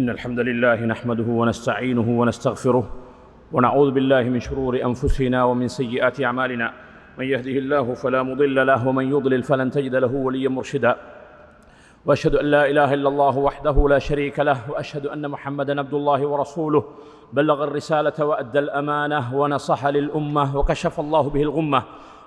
إن الحمد لله نحمده ونستعينه ونستغفره ونعوذ بالله من شرور أنفسنا ومن سيئات أعمالنا. من يهده الله فلا مضل له ومن يضلل فلن تجد له وليا مرشدا. وأشهد أن لا إله إلا الله وحده لا شريك له وأشهد أن محمدا عبد الله ورسوله. بلغ الرسالة وأدى الأمانة ونصح للأمة وكشف الله به الغمة.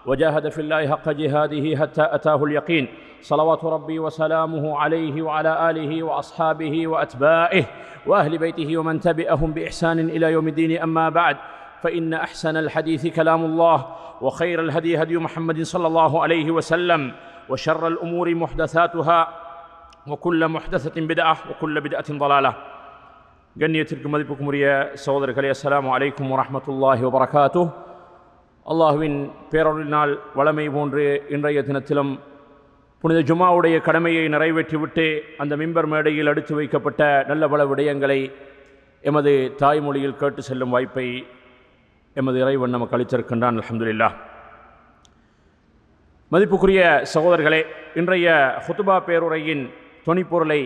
وجاهد في الله حق جهاده حتى أتاه اليقين. صلوات ربي وسلامه عليه وعلى آله وأصحابه وأتباعه وأهل بيته ومن تبعهم بإحسان إلى يوم الدين. أما بعد فإن أحسن الحديث كلام الله وخير الهدي هدي محمد صلى الله عليه وسلم وشر الأمور محدثاتها وكل محدثة بدعة وكل بدعة ضلالة. قنيتكم مذبكم رياء ريا السلام عليكم ورحمة الله وبركاته. அல்லாஹுவின் பேரொழினால் வளமை போன்று இன்றைய தினத்திலும் புனித ஜுமாவுடைய கடமையை நிறைவேற்றிவிட்டு அந்த மிம்பர் மேடையில் அடுத்து வைக்கப்பட்ட நல்ல பல விடயங்களை எமது தாய்மொழியில் கேட்டு செல்லும் வாய்ப்பை எமது இறைவன் நமக்கு அளித்திருக்கின்றான் அலமதுல்லா மதிப்புக்குரிய சகோதரர்களே இன்றைய ஹுத்துபா பேருரையின் துணிப்பொருளை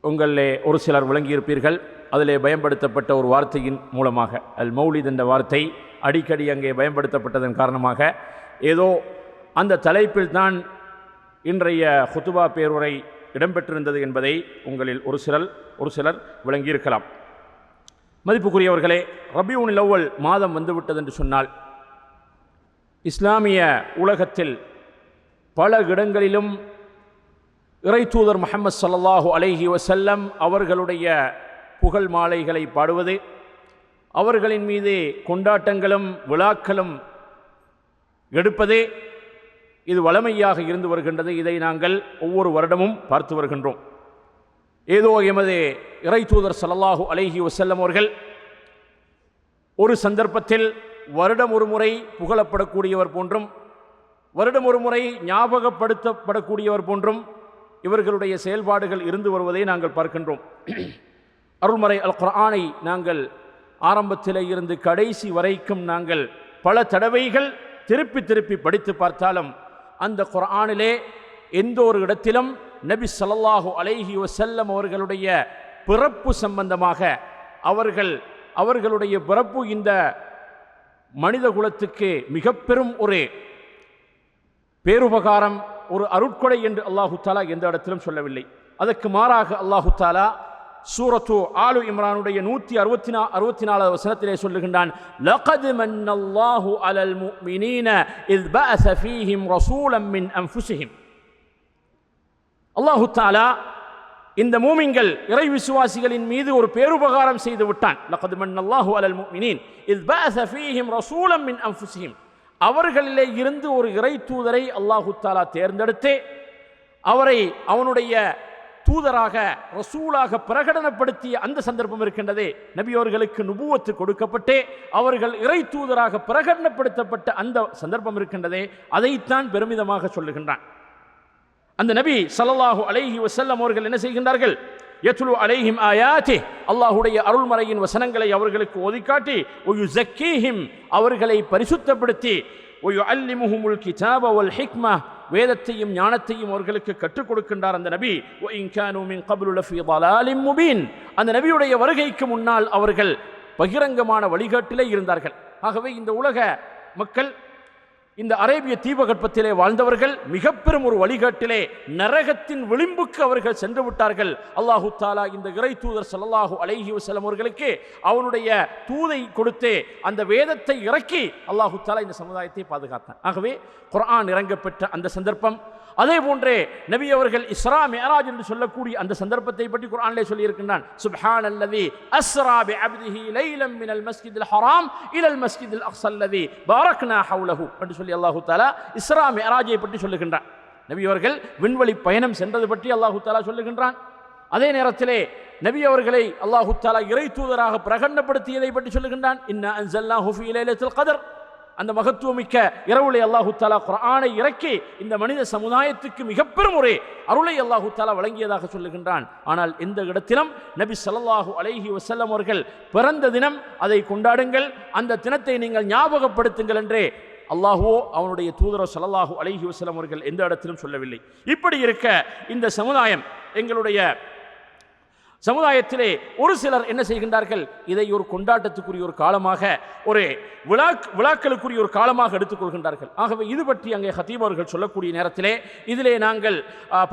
உங்களே ஒரு சிலர் விளங்கியிருப்பீர்கள். அதிலே பயன்படுத்தப்பட்ட ஒரு வார்த்தையின் மூலமாக அல் மௌலித் என்ற வார்த்தை அடிக்கடி அங்கே பயன்படுத்தப்பட்டதன் காரணமாக ஏதோ அந்த தலைப்பில் தான் இன்றைய ஹுத்துபா பேருரை இடம்பெற்றிருந்தது என்பதை உங்களில் ஒரு சிலர் ஒரு சிலர் விளங்கியிருக்கலாம். மதிப்புக்குரியவர்களே ரபியூன் லவ்வல் மாதம் வந்துவிட்டது என்று சொன்னால் இஸ்லாமிய உலகத்தில் பல இடங்களிலும் இறை தூதர் முகமது சல்லாஹூ அலஹி வசல்லம் அவர்களுடைய புகழ் மாலைகளை பாடுவது அவர்களின் மீது கொண்டாட்டங்களும் விழாக்களும் எடுப்பதே இது வளமையாக இருந்து வருகின்றது. இதை நாங்கள் ஒவ்வொரு வருடமும் பார்த்து வருகின்றோம். ஏதோ எமது இறை தூதர் சல்லாஹூ அலைஹி வசல்லம் அவர்கள் ஒரு சந்தர்ப்பத்தில் வருடம் ஒரு முறை புகழப்படக்கூடியவர் போன்றும் வருடம் ஒரு முறை ஞாபகப்படுத்தப்படக்கூடியவர் போன்றும் இவர்களுடைய செயல்பாடுகள் இருந்து வருவதை நாங்கள் பார்க்கின்றோம். அருள்மறை அல் குரானை நாங்கள் ஆரம்பத்தில் இருந்து கடைசி வரைக்கும் நாங்கள் பல தடவைகள் திருப்பி திருப்பி படித்து பார்த்தாலும் அந்த குரானிலே எந்த ஒரு இடத்திலும் நபி சல்லாஹூ அலைஹி வசல்லம் அவர்களுடைய பிறப்பு சம்பந்தமாக அவர்கள் அவர்களுடைய பிறப்பு இந்த மனித குலத்துக்கு மிக பெரும் ஒரு பேருபகாரம் ஒரு அருட்கொடை என்று அல்லாஹு தாலா எந்த இடத்திலும் சொல்லவில்லை. அதற்கு மாறாக அல்லாஹு தாலா சூரத்து ஆலு இம்ரானுடைய நூற்றி அறுபத்தி நா அறுபத்தி நாலாவது வசனத்திலே சொல்லுகின்றான் லகது மன்னல்லாஹு அலல் முஃமினீன இத் பஅஸ ஃபீஹிம் ரசூலம் மின் அன்ஃபுஸிஹிம். அல்லாஹு தாலா இந்த மூமிங்கள் இறை விசுவாசிகளின் மீது ஒரு பேருபகாரம் செய்து விட்டான் லகது மன்னல்லாஹு அலல் முஃமினீன் இத் பஅஸ ஃபீஹிம் ரசூலம் மின் அன்ஃபுஸிஹிம். அவர்களிலே இருந்து ஒரு இறை தூதரை அல்லாஹு தாலா தேர்ந்தெடுத்து அவரை அவனுடைய தூதராக ரசூலாக பிரகடனப்படுத்திய அந்த சந்தர்ப்பம் இருக்கின்றதே நபியோர்களுக்கு நுபுவத்து கொடுக்கப்பட்டு அவர்கள் இறை தூதராக பிரகடனப்படுத்தப்பட்ட அந்த சந்தர்ப்பம் இருக்கின்றதே அதைத்தான் பெருமிதமாக சொல்லுகின்றான். அந்த நபி சல்லல்லாஹு அலைஹி வசல்லம் அவர்கள் என்ன செய்கின்றார்கள்? எத்துலு அலைஹிம் ஆயாத்தி அல்லாஹுடைய அருள்மறையின் வசனங்களை அவர்களுக்கு ஒதுக்காட்டி ஒயு ஜக்கீஹிம் அவர்களை பரிசுத்தப்படுத்தி ஒயு அல்லிமுஹுமுல் கிதாப வல் ஹிக்மா வேதத்தையும் ஞானத்தையும் அவர்களுக்கு கற்றுக் கொடுக்கின்றார் அந்த நபி. முபீன் அந்த நபியுடைய வருகைக்கு முன்னால் அவர்கள் பகிரங்கமான வழிகாட்டிலே இருந்தார்கள். ஆகவே இந்த உலக மக்கள் இந்த அரேபிய தீபகற்பத்திலே வாழ்ந்தவர்கள் மிக பெரும் ஒரு வழிகாட்டிலே நரகத்தின் விளிம்புக்கு அவர்கள் சென்று விட்டார்கள். அல்லாஹு தாலா இந்த இறை தூதர் சல்லாஹூ அலைஹி வசலம் அவர்களுக்கு அவனுடைய தூதை கொடுத்து அந்த வேதத்தை இறக்கி அல்லாஹு தாலா இந்த சமுதாயத்தை பாதுகாத்தான். ஆகவே குரான் இறங்கப்பெற்ற அந்த சந்தர்ப்பம் அதே போன்றே நபி அவர்கள் இஸ்ரா மேராஜ் என்று சொல்லக்கூடிய அந்த சந்தர்ப்பத்தை பற்றி குரானிலே சொல்லியிருக்கின்றான். சுப்ஹான் அல்லதி அஸ்ரா பி அப்திஹி லைலம் மினல் மஸ்ஜிதில் ஹராம் இலல் மஸ்ஜிதில் அக்ஸல்லதி பாரக்னா ஹவுலஹு என்று சொல்லி அல்லாஹு தாலா இஸ்ரா மேராஜை பற்றி சொல்லுகின்றான். நபி அவர்கள் விண்வெளி பயணம் சென்றது பற்றி அல்லாஹு தாலா சொல்லுகின்றான். அதே நேரத்திலே நபி அவர்களை அல்லாஹு தாலா இறை தூதராக பிரகடனப்படுத்தியதை பற்றி சொல்லுகின்றான். இன்ன அன்சல்லா ஹுஃபி லைலத்துல் கதர் அந்த மகத்துவமிக்க இரவுலை அல்லாஹு தாலா குரானை இறக்கி இந்த மனித சமுதாயத்துக்கு மிகப்பெரும் ஒரு அருளை அல்லாஹு தாலா வழங்கியதாக சொல்லுகின்றான். ஆனால் எந்த இடத்திலும் நபி சல்லாஹூ அலைஹி வசல்லம் அவர்கள் பிறந்த தினம் அதை கொண்டாடுங்கள். அந்த தினத்தை நீங்கள் ஞாபகப்படுத்துங்கள் என்றே அல்லாஹுவோ அவனுடைய தூதரோ சல்லாஹூ அலைஹி வசலம் அவர்கள் எந்த இடத்திலும் சொல்லவில்லை. இப்படி இருக்க இந்த சமுதாயம் எங்களுடைய சமுதாயத்திலே ஒரு சிலர் என்ன செய்கின்றார்கள்? இதை ஒரு கொண்டாட்டத்துக்குரிய ஒரு காலமாக ஒரு விழா விழாக்களுக்குரிய ஒரு காலமாக எடுத்துக்கொள்கின்றார்கள் ஆகவே இது பற்றி அங்கே ஹத்தீப் அவர்கள் சொல்லக்கூடிய நேரத்திலே இதிலே நாங்கள்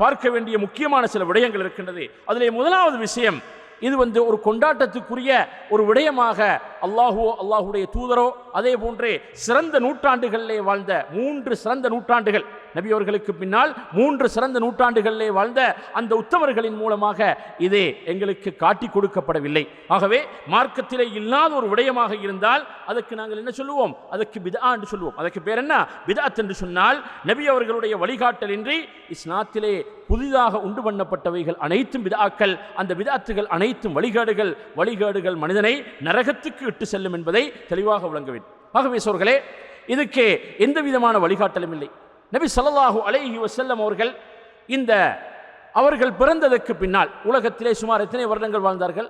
பார்க்க வேண்டிய முக்கியமான சில விடயங்கள் இருக்கின்றது. அதிலே முதலாவது விஷயம் இது வந்து ஒரு கொண்டாட்டத்துக்குரிய ஒரு விடயமாக அல்லாஹோ அல்லாஹுடைய தூதரோ அதே போன்றே சிறந்த நூற்றாண்டுகளிலே வாழ்ந்த மூன்று சிறந்த நூற்றாண்டுகள். நபி அவர்களுக்கு பின்னால் மூன்று சிறந்த நூற்றாண்டுகளிலே வாழ்ந்த அந்த உத்தமர்களின் மூலமாக இது எங்களுக்கு காட்டி கொடுக்கப்படவில்லை. ஆகவே மார்க்கத்திலே இல்லாத ஒரு விடயமாக இருந்தால் அதற்கு நாங்கள் என்ன சொல்லுவோம்? அதற்கு பிதா என்று சொல்லுவோம். அதற்கு பேர் என்ன? பிதாத் என்று சொன்னால் நபி அவர்களுடைய வழிகாட்டலின்றி இஸ்லாத்திலே புதிதாக உண்டு பண்ணப்பட்டவைகள் அனைத்தும் விதாக்கள் அந்த விதாத்துகள் அனைத்தும் வழிகாடுகள் வழிகாடுகள் மனிதனை நரகத்துக்கு இட்டு செல்லும் என்பதை தெளிவாக விளங்க வேண்டும். ஆகவே சோர்களே இதுக்கு எந்த விதமான வழிகாட்டலும் இல்லை. நபி சல்லாஹூ அலைஹி வசல்லம் அவர்கள் இந்த அவர்கள் பிறந்ததற்கு பின்னால் உலகத்திலே சுமார் எத்தனை வருடங்கள் வாழ்ந்தார்கள்?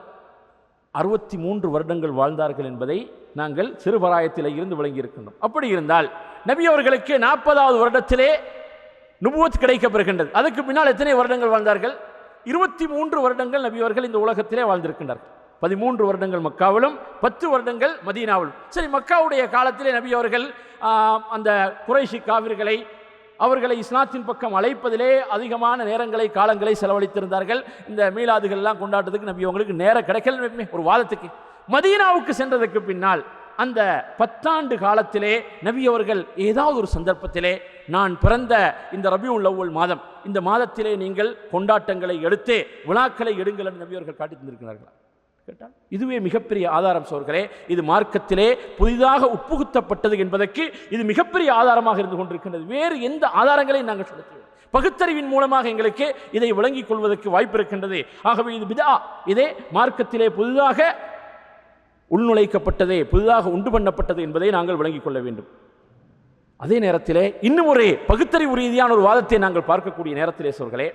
அறுபத்தி மூன்று வருடங்கள் வாழ்ந்தார்கள் என்பதை நாங்கள் சிறுபராயத்தில் இருந்து விளங்கியிருக்கின்றோம். அப்படி இருந்தால் நபி அவர்களுக்கு நாற்பதாவது வருடத்திலே நுபுவத் கிடைக்கப்பெறுகின்றது. அதுக்கு பின்னால் எத்தனை வருடங்கள் வாழ்ந்தார்கள்? இருபத்தி மூன்று வருடங்கள் நபி அவர்கள் இந்த உலகத்திலே வாழ்ந்திருக்கின்றார்கள். பதிமூன்று வருடங்கள் மக்காவிலும் பத்து வருடங்கள் மதீனாவிலும். சரி மக்காவுடைய காலத்திலே நபி அவர்கள் அந்த குறைஷி காவிர்களை அவர்களை இஸ்லாத்தின் பக்கம் அழைப்பதிலே அதிகமான நேரங்களை காலங்களை செலவழித்திருந்தார்கள். இந்த மீலாதுகள்லாம் கொண்டாட்டத்துக்கு நம்பி அவங்களுக்கு நேரம் கிடைக்கல ஒரு வாதத்துக்கு மதீனாவுக்கு சென்றதுக்கு பின்னால் அந்த பத்தாண்டு காலத்திலே நபி அவர்கள் ஏதாவது ஒரு சந்தர்ப்பத்திலே நான் பிறந்த இந்த ரபியுல் அவ்வல் மாதம் இந்த மாதத்திலே நீங்கள் கொண்டாட்டங்களை எடுத்து விழாக்களை எடுங்கள் என்று நபி அவர்கள் காட்டி தந்திருக்கிறார்களா? கேட்டால் இதுவே மிகப்பெரிய ஆதாரம் சோர்களே. இது மார்க்கத்திலே புதிதாக உட்புகுத்தப்பட்டது என்பதற்கு இது மிகப்பெரிய ஆதாரமாக இருந்து கொண்டிருக்கின்றது. வேறு எந்த ஆதாரங்களையும் நாங்கள் சொல்ல பகுத்தறிவின் மூலமாக எங்களுக்கு இதை விளங்கிக் கொள்வதற்கு வாய்ப்பு இருக்கின்றது. ஆகவே இது பிதா. இதே மார்க்கத்திலே புதிதாக உள்நுழைக்கப்பட்டதே புதிதாக உண்டு பண்ணப்பட்டது என்பதை நாங்கள் விளங்கிக் கொள்ள வேண்டும். அதே நேரத்திலே இன்னும் ஒரு பகுத்தறிவு ரீதியான ஒரு வாதத்தை நாங்கள் பார்க்கக்கூடிய நேரத்திலே சொல்கிறேன்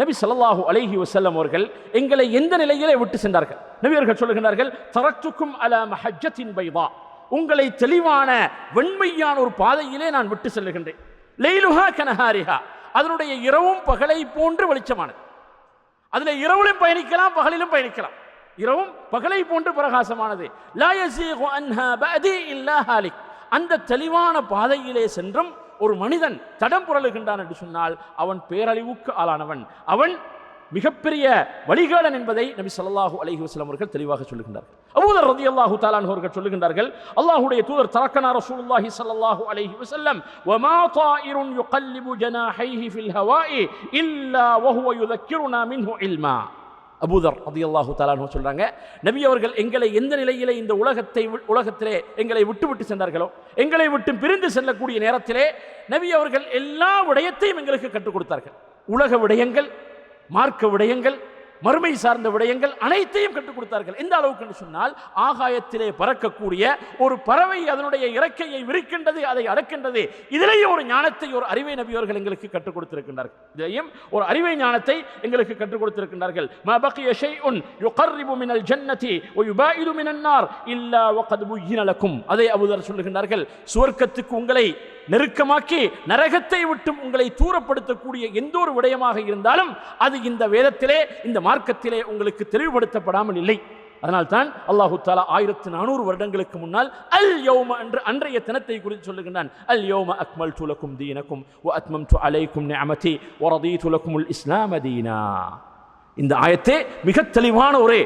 நபி சல்லாஹூ அலஹி வசல்லம் அவர்கள் எங்களை எந்த நிலையிலே விட்டு சென்றார்கள்? நபியர்கள் சொல்லுகின்றார்கள் தரத்துக்கும் அல மஹஜத்தின் பைவா உங்களை தெளிவான வெண்மையான ஒரு பாதையிலே நான் விட்டு செல்லுகின்றேன். லெய்லுஹா கனஹாரிஹா. அதனுடைய இரவும் பகலை போன்று வெளிச்சமானது. அதுல இரவிலும் பயணிக்கலாம் பகலிலும் பயணிக்கலாம். இரவும் பகலை போன்று பிரகாசமானது. அந்த தெளிவான பாதையிலே சென்றும் ஒரு மனிதன் தடம் புரளுகின்றான் என்று சொன்னால் அவன் பேரழிவுக்கு ஆளானவன். அவன் மிகப்பெரிய வழிகாடன் என்பதை நபி சொல்லாஹு அலஹி வஸல்லம் அவர்கள் தெளிவாக சொல்லுகின்றார்கள். அபூதர் ரதி அல்லாஹு தாலான் அவர்கள் சொல்லுகின்றார்கள் அல்லாஹுடைய தூதர் தரக்கனா ரசூலுல்லாஹி சல்லாஹு அலஹி வஸல்லம் வமா தாயிரும் யுகல்லிபு ஜனாஹைஹி ஃபில் ஹவாயி இல்லா வஹுவ யுதக்கிருனா மின்ஹு இல்மா. அபூதர் ரதியல்லாஹு தஆலாஹு சொல்கிறாங்க நபி அவர்கள் எங்களை எந்த நிலையிலே இந்த உலகத்தை வி- உலகத்திலே எங்களை விட்டு விட்டு சென்றார்களோ எங்களை விட்டு பிரிந்து செல்லக்கூடிய நேரத்திலே நபி அவர்கள் எல்லா விடயத்தையும் எங்களுக்கு கற்றுக் கொடுத்தார்கள். உலக விடயங்கள் மார்க்க விடயங்கள் மறுமை சார்ந்த விடயங்கள் அனைத்தையும் கற்றுக் கொடுத்தார்கள் எந்த அளவுக்கு என்று சொன்னால் ஆகாயத்திலே பறக்கக்கூடிய ஒரு பறவை அதனுடைய இறக்கையை விரிக்கின்றது அதை அடக்கின்றது இதிலேயும் ஒரு ஞானத்தை ஒரு அறிவை நபி அவர்கள் எங்களுக்கு கற்றுக் கொடுத்திருக்கின்றார்கள் இதையும் ஒரு அறிவை ஞானத்தை எங்களுக்கு கற்றுக் கொடுத்திருக்கின்றார்கள் ما بقي شيء يقرب من الجنة ويباعد من النار إلا وقد بين لكم அதை அபூதர் சொல்லுகின்றார்கள் சுவர்க்கத்துக்கு உங்களை நெருக்கமாக்கி நரகத்தை விட்டும் உங்களை தூரப்படுத்தக்கூடிய எந்த ஒரு விடயமாக இருந்தாலும் அது இந்த வேதத்திலே இந்த மார்க்கத்திலே உங்களுக்கு தெளிவுபடுத்தப்படாமல் இல்லை. அதனால்தான் அல்லாஹு தாலா ஆயிரத்து நானூறு வருடங்களுக்கு முன்னால் அல் யோம என்று அன்றைய தினத்தை குறித்து சொல்லுகின்றான். அல் யோம அக்மல் துலக்கும் தீனக்கும் ஓ அத்மம் டு அலைக்கும் நிஅமதி ஒரதி துலக்குமுல் இஸ்லாம தீனா. இந்த ஆயத்தே மிக தெளிவான ஒரே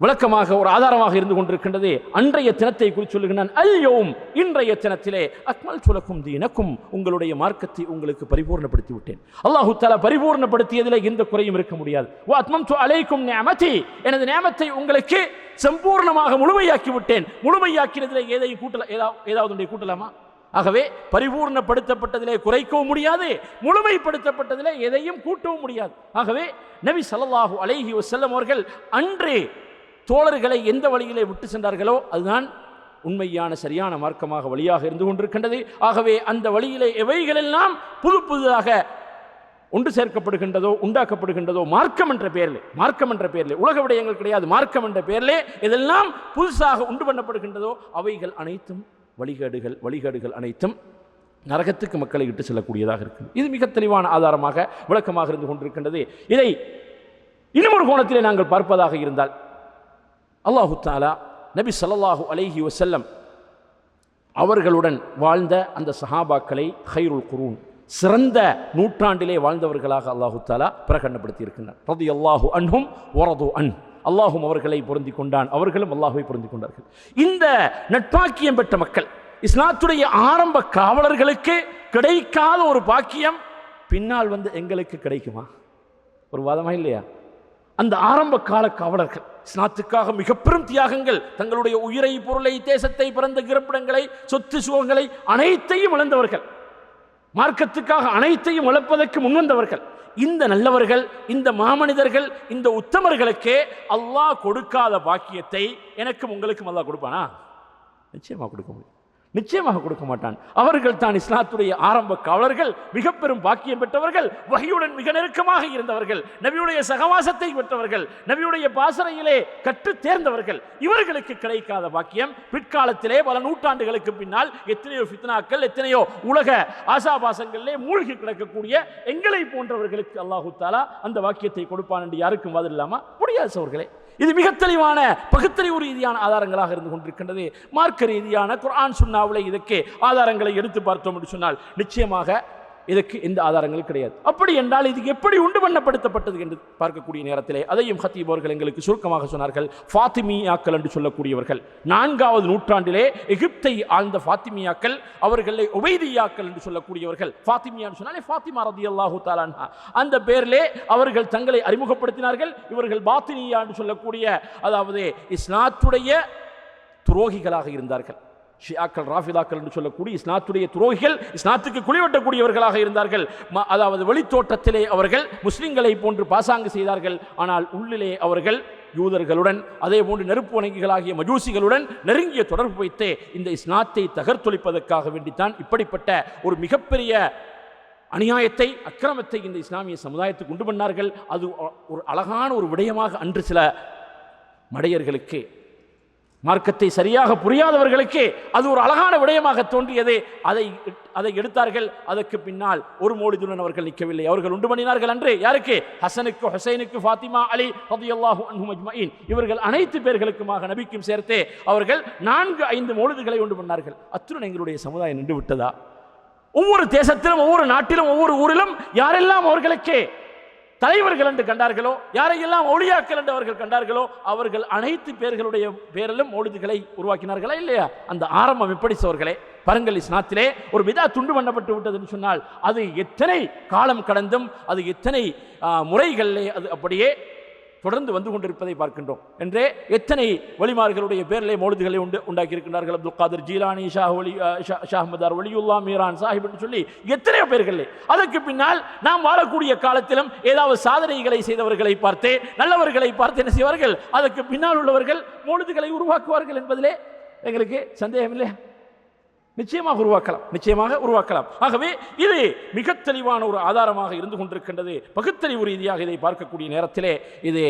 விளக்கமாக ஒரு ஆதாரமாக இருந்து கொண்டிருக்கின்றது. அன்றைய தினத்தை குறித்து சொல்லுகின்றான். அல்யோம் இன்றைய தினத்திலே அக்மல் சுலக்கும் தீனக்கும் உங்களுடைய மார்க்கத்தை உங்களுக்கு பரிபூர்ணப்படுத்தி விட்டேன் அல்லாஹு தஆலா பரிபூர்ணப்படுத்தியதில் எந்த குறையும் இருக்க முடியாது. ஓ அத்மம்து அலைக்கும் நிஅமதி எனது நியமத்தை உங்களுக்கு சம்பூர்ணமாக முழுமையாக்கி விட்டேன் முழுமையாக்கினதில் ஏதையும் கூட்டல ஏதாவது ஏதாவது ஒன்றை கூட்டலாமா? ஆகவே பரிபூர்ணப்படுத்தப்பட்டதிலே குறைக்கவும் முடியாது. முழுமைப்படுத்தப்பட்டதிலே எதையும் கூட்டவும் முடியாது. ஆகவே நபி சல்லாஹூ அலைஹி வசல்லம் அவர்கள் அன்றே தோழர்களை எந்த வழியிலே விட்டு சென்றார்களோ அதுதான் உண்மையான சரியான மார்க்கமாக வழியாக இருந்து கொண்டிருக்கின்றது. ஆகவே அந்த வழியிலே எவைகளெல்லாம் புது புதிதாக ஒன்று சேர்க்கப்படுகின்றதோ உண்டாக்கப்படுகின்றதோ மார்க்கம் என்ற பெயரில் மார்க்கம் என்ற பெயரில் உலக விடயங்கள் கிடையாது மார்க்கம் என்ற பெயரிலே இதெல்லாம் புதுசாக உண்டு பண்ணப்படுகின்றதோ அவைகள் அனைத்தும் வழிகேடுகள் வழிகேடுகள் அனைத்தும் நரகத்துக்கு மக்களை இட்டு செல்லக்கூடியதாக இருக்கும் இது மிக தெளிவான ஆதாரமாக விளக்கமாக இருந்து கொண்டிருக்கின்றது. இதை இன்னும் ஒரு கோணத்திலே நாங்கள் பார்ப்பதாக இருந்தால் அல்லாஹு தாலா நபி சல்லாஹூ அலைஹி வசல்லம் அவர்களுடன் வாழ்ந்த அந்த சஹாபாக்களை ஹைருல் குரூன் சிறந்த நூற்றாண்டிலே வாழ்ந்தவர்களாக அல்லாஹு தாலா பிரகடனப்படுத்தி இருக்கின்றார் ரதி அல்லாஹு அன்ஹும் ஒரது அன். அல்லாஹும் அவர்களை பொருந்தி கொண்டான். அவர்களும் அல்லாஹுவை பொருந்தி கொண்டார்கள். இந்த நட்பாக்கியம் பெற்ற மக்கள் இஸ்லாத்துடைய ஆரம்ப காவலர்களுக்கு கிடைக்காத ஒரு பாக்கியம் பின்னால் வந்து எங்களுக்கு கிடைக்குமா? ஒரு வாதமா இல்லையா? அந்த ஆரம்ப கால காவலர்கள் இஸ்லாத்துக்காக மிக பெரும் தியாகங்கள் தங்களுடைய உயிரை பொருளை தேசத்தை பிறந்த கிரப்பிடங்களை சொத்து சுகங்களை அனைத்தையும் இழந்தவர்கள். மார்க்கத்துக்காக அனைத்தையும் இழப்பதற்கு முன்வந்தவர்கள் இந்த நல்லவர்கள் இந்த மாமனிதர்கள் இந்த உத்தமர்களுக்கே அல்லாஹ் கொடுக்காத பாக்கியத்தை எனக்கும் உங்களுக்கும் அல்லாஹ் கொடுப்பானா? நிச்சயமாக கொடுக்க முடியும். நிச்சயமாக கொடுக்க மாட்டான். அவர்கள் தான் இஸ்லாத்துடைய ஆரம்ப காவலர்கள் மிக பெரும் பாக்கியம் பெற்றவர்கள் வகையுடன் மிக நெருக்கமாக இருந்தவர்கள் நபியுடைய சகவாசத்தை பெற்றவர்கள் நபியுடைய பாசறையிலே கற்று தேர்ந்தவர்கள். இவர்களுக்கு கிடைக்காத பாக்கியம் பிற்காலத்திலே பல நூற்றாண்டுகளுக்கு பின்னால் எத்தனையோ ஃபித்னாக்கள் எத்தனையோ உலக ஆசாபாசங்களிலே மூழ்கி கிடக்கக்கூடிய எங்களை போன்றவர்களுக்கு அல்லாஹு தாலா அந்த வாக்கியத்தை கொடுப்பான் என்று யாருக்கும் வாதில் இல்லாமா முடியாது சோர்களே இது மிக தெளிவான பகுத்தறிவு ரீதியான ஆதாரங்களாக இருந்து கொண்டிருக்கின்றது. மார்க்க ரீதியான குர்ஆன் சுண்ணாவில் இதற்கு ஆதாரங்களை எடுத்து பார்த்தோம் என்று சொன்னால் நிச்சயமாக இதுக்கு எந்த ஆதாரங்களும் கிடையாது. அப்படி என்றால் இது எப்படி உண்டு பண்ணப்படுத்தப்பட்டது என்று பார்க்கக்கூடிய நேரத்திலே அதையும் ஹத்தீப் அவர்கள் எங்களுக்கு சுருக்கமாக சொன்னார்கள். ஃபாத்திமியாக்கள் என்று சொல்லக்கூடியவர்கள். நான்காவது நூற்றாண்டிலே எகிப்தை ஆழ்ந்த ஃபாத்திமியாக்கள் அவர்களை உபைதியாக்கள் என்று சொல்லக்கூடியவர்கள். ஃபாத்திமியான்னு சொன்னாலே ஃபாத்திமா ரதி அல்லாஹு தாலான்ஹா அந்த பேரிலே அவர்கள் தங்களை அறிமுகப்படுத்தினார்கள். இவர்கள் பாத்தினியா என்று சொல்லக்கூடிய அதாவது இஸ்லாத்துடைய துரோகிகளாக இருந்தார்கள். ஷியாக்கள் ராஃபிதாக்கள் என்று சொல்லக்கூடிய இஸ்லாத்துடைய துரோகிகள் இஸ்லாத்துக்கு குளிவட்டக்கூடியவர்களாக இருந்தார்கள். ம- அதாவது வெளித்தோட்டத்திலே அவர்கள் முஸ்லிம்களை போன்று பாசாங்கு செய்தார்கள். ஆனால் உள்ளிலே அவர்கள் யூதர்களுடன் அதே போன்று நெருப்பு வணங்கிகளாகிய மஜூசிகளுடன் நெருங்கிய தொடர்பு வைத்து இந்த இஸ்லாத்தை தகர்த்தொழிப்பதற்காக வேண்டித்தான் இப்படிப்பட்ட ஒரு மிகப்பெரிய அநியாயத்தை அக்கிரமத்தை இந்த இஸ்லாமிய சமுதாயத்துக்கு உண்டு பண்ணார்கள். அது ஒ- ஒரு அழகான ஒரு விடயமாக அன்று சில மடையர்களுக்கு மார்க்கத்தை சரியாக புரியாதவர்களுக்கு அது ஒரு அழகான விடயமாக தோன்றியது. அதை அதை எடுத்தார்கள். அதற்கு பின்னால் ஒரு மோடிதுடன் அவர்கள் நிற்கவில்லை. அவர்கள் உண்டு பண்ணினார்கள் அன்று. யாருக்கு? ஹசனுக்கு ஹுசைனுக்கு ஃபாத்திமா அலி ரதியல்லாஹு அன்ஹும் இவர்கள் அனைத்து பேர்களுக்குமாக நபிக்கும் சேர்த்து அவர்கள் நான்கு ஐந்து மோழுதுகளை உண்டு பண்ணார்கள். அத்துடன் எங்களுடைய சமுதாயம் நின்று விட்டதா? ஒவ்வொரு தேசத்திலும் ஒவ்வொரு நாட்டிலும் ஒவ்வொரு ஊரிலும் யாரெல்லாம் அவர்களுக்கே தலைவர்கள் என்று கண்டார்களோ? யாரையெல்லாம் ஒளியாக்கள் என்று அவர்கள் கண்டார்களோ? அவர்கள் அனைத்து பேர்களுடைய பேரிலும் ஒழுதுகளை உருவாக்கினார்களா இல்லையா? அந்த ஆரம்பம் எப்படி சோர்களே பரங்கல் இஸ்லாத்திலே ஒரு விதா துண்டு பண்ணப்பட்டு விட்டதுன்னு சொன்னால் அது எத்தனை காலம் கடந்தும் அது எத்தனை முறைகளிலே அது அப்படியே தொடர்ந்து வந்து கொண்டிருப்பதை பார்க்கின்றோம். என்றே எத்தனை வலிமார்களுடைய பேரிலே மௌலிதுகளை உண்டு உண்டாக்கியிருக்கிறார்கள் அப்துல் காதர் ஜீலானி ஷாஹ் ஒலி ஷா ஷாஹ் ஒலியுல்லா மீரான் சாஹிப் என்று சொல்லி எத்தனையோ பேர்களே. அதற்கு பின்னால் நாம் வாழக்கூடிய காலத்திலும் ஏதாவது சாதனைகளை செய்தவர்களை பார்த்து நல்லவர்களை பார்த்து என்ன செய்வார்கள்? அதற்கு பின்னால் உள்ளவர்கள் மௌலிதுகளை உருவாக்குவார்கள் என்பதிலே எங்களுக்கு சந்தேகம் இல்லையா நிச்சயமாக உருவாக்கலாம். நிச்சயமாக உருவாக்கலாம். ஆகவே இது மிக தெளிவான ஒரு ஆதாரமாக இருந்து கொண்டிருக்கின்றது. பகுத்தறிவு ரீதியாக இதை பார்க்கக்கூடிய நேரத்திலே இது